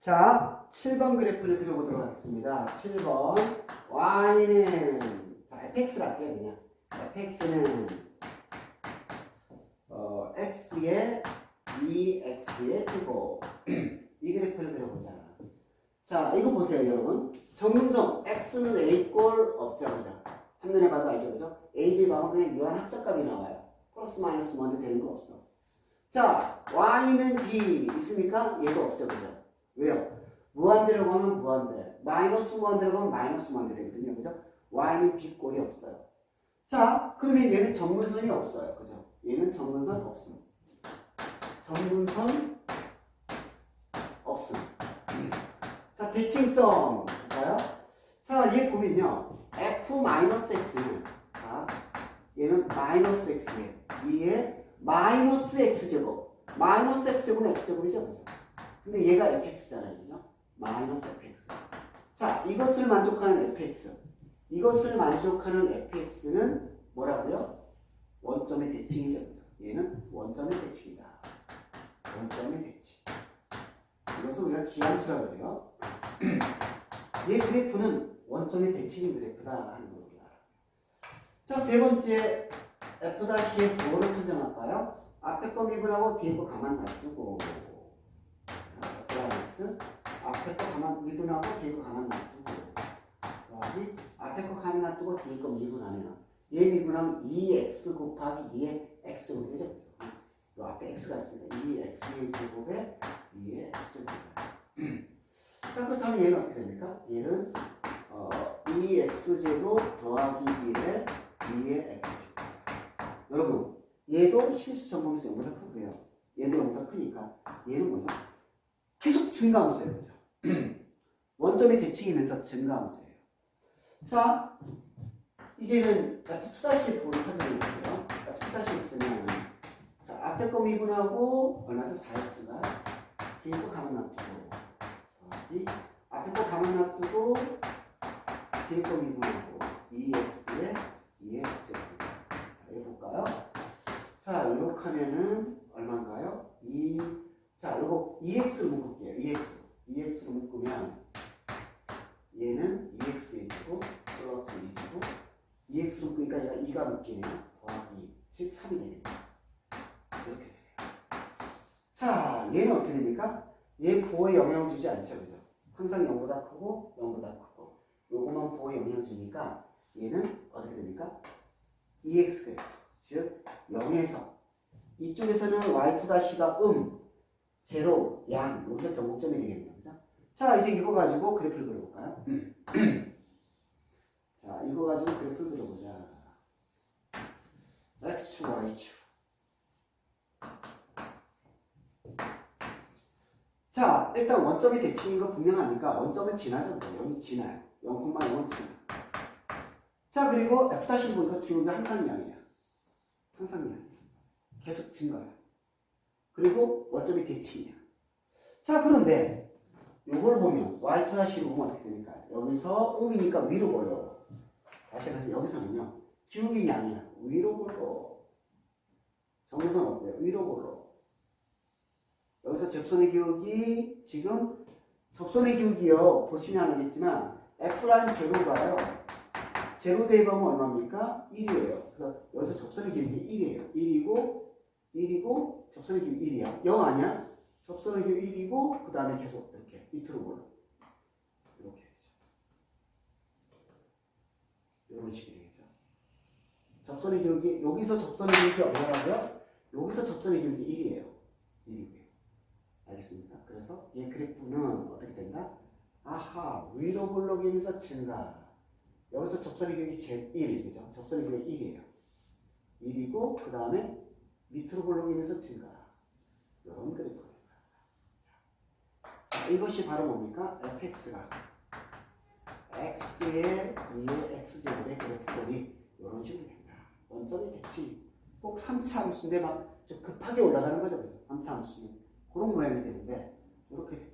자, 7번 그래프를 그려보도록 하겠습니다. 7번. y는, 자, fx를 할게요, 그냥. fx는, 어, x의 2x의 제곱. 이 그래프를 그려보자. 자, 이거 보세요, 여러분. 정문성, x는 a 꼴 없죠, 그죠? 한눈에 봐도 알죠, 그죠? a, b 가면 그냥 유한 합작값이 나와요. 플러스 마이너스 먼저 되는 거 없어. 자, y는 b 있습니까? 얘도 없죠, 그죠? 왜요? 무한대로 가면 무한대, 마이너스 무한대로 가면 마이너스 무한대 되거든요, 그죠? y는 꼴이 없어요. 자, 그러면 얘는 정문선이 없어요, 그죠? 얘는 정문선 없음. 정문선 없음. 자, 대칭성 볼까요? 자, 얘 보면요, f-x는 자, 얘는 마이너스 x예요. 이에 마이너스 x제곱. 마이너스 x제곱은 x제곱이죠. 그죠? 근데 얘가 fx잖아요. 그죠? 마이너스 fx. 자, 이것을 만족하는 fx. 이것을 만족하는 fx는 뭐라고요? 원점의 대칭이죠. 그죠? 얘는 원점의 대칭이다. 원점의 대칭. 이것을 우리가 기한수라고 그래요. 얘 그래프는 원점의 대칭인 그래프다 하는 걸 우리가 알아요. 자, 세 번째 F'의 도를 판정할까요? 앞에 거 미분하고 뒤에 거 가만 놔두고 자, F 앞에 거 가만 미분하고 뒤에 거 가만 놔두고 더하기 앞에 거 가만 놔두고 뒤에 거 미분하면 얘 미분하면 2x 곱하기 2의 x제곱이 되죠? 요 앞에 x가 있으니까 2x의 제곱에 2의 x제곱 자 그렇다면 얘는 어떻게 됩니까? 얘는 어, 2x제곱 더하기 1의 2의 x제곱 여러분 얘도 실수 전공에서 0보다 크고요 얘도 0보다 크니까 얘는 뭐죠? 계속 증가함수예요 그죠? 원점이 대칭이면서 증가함수예요 자 이제는 F2-의 부호를 판정해볼게요 F2-x는 자 앞에 거 미분하고 얼마죠? 4x가 뒤에 거 가만 놔두고 더하기 앞에 거 가만 놔두고 뒤에 거 미분하고 2x에 2x 자, 이거 볼까요? 자, 이렇게 하면은 얼마인가요? 2 자, 이거 2x로 묶을게요. 2x. 2x로 묶으면 얘는 2x의 제곱 플러스 2제곱 2x로 묶으니까 얘가 2가 묶이네요. 더하기 2, 즉 3이 됩니다. 이렇게 돼요. 자, 얘는 어떻게 됩니까? 얘 부호에 영향을 주지 않죠. 그죠? 항상 0보다 크고 0보다 크고 요거만 부호에 영향을 주니까 얘는 어떻게 됩니까? 2x 그래프 즉 0에서 이쪽에서는 y2-가 음, 제로, 양 여기서 변곡점이 되겠네요. 그죠? 자 이제 이거 가지고 그래프를 그려볼까요? 자 이거 가지고 그래프를 그려보자. x축, y축 자, 일단 원점이 대칭인 거 분명하니까 원점은 지나죠. 그죠? 0이 지나요. 0,0은 지나요. 자, 그리고 F' 보니까 기울기가 항상 0이야. 항상 0. 계속 증가해. 그리고 원점이 대칭이야. 자, 그런데 요걸 보면 Y-를 보면 어떻게 됩니까? 여기서 음이니까 위로 보여. 다시 해서 여기서는요. 기울기 양이야. 위로 보러. 정선 어때요? 위로 보러. 여기서 접선의 기울기 지금 접선의 기울기요 보시면 알겠지만 F라인 제로가요 제로 대입하면 얼마입니까? 1이에요 그래서 여기서 접선의 기울기 1이에요 1이고 1이고 접선의 기울기 1이야 0 아니야? 접선의 기울기 1이고 그 다음에 계속 이렇게 밑으로 올라 이렇게 되죠 이런 식이 되겠죠 접선의 기울기 여기서 접선의 기울기 얼마라고요? 여기서 접선의 기울기 1이에요 1이고요 알겠습니까? 그래서 얘 그래프는 어떻게 된다? 아하 위로 볼록이면서 증가 여기서 접선의 기울기 제1 그죠? 접선의 기울기 1이에요 1이고 그 다음에 밑으로 볼록이면서 증가. 이런 그래프가 됩니다. 자, 이것이 바로 뭡니까? fx가 x의 2의 x제곱의 그래프꼴이 이런 식으로 됩니다. 원점이 대칭. 꼭 3차 함수인데 막좀 급하게 올라가는 거죠. 그래서 3차 함수는 그런 모양이 되는데 이렇게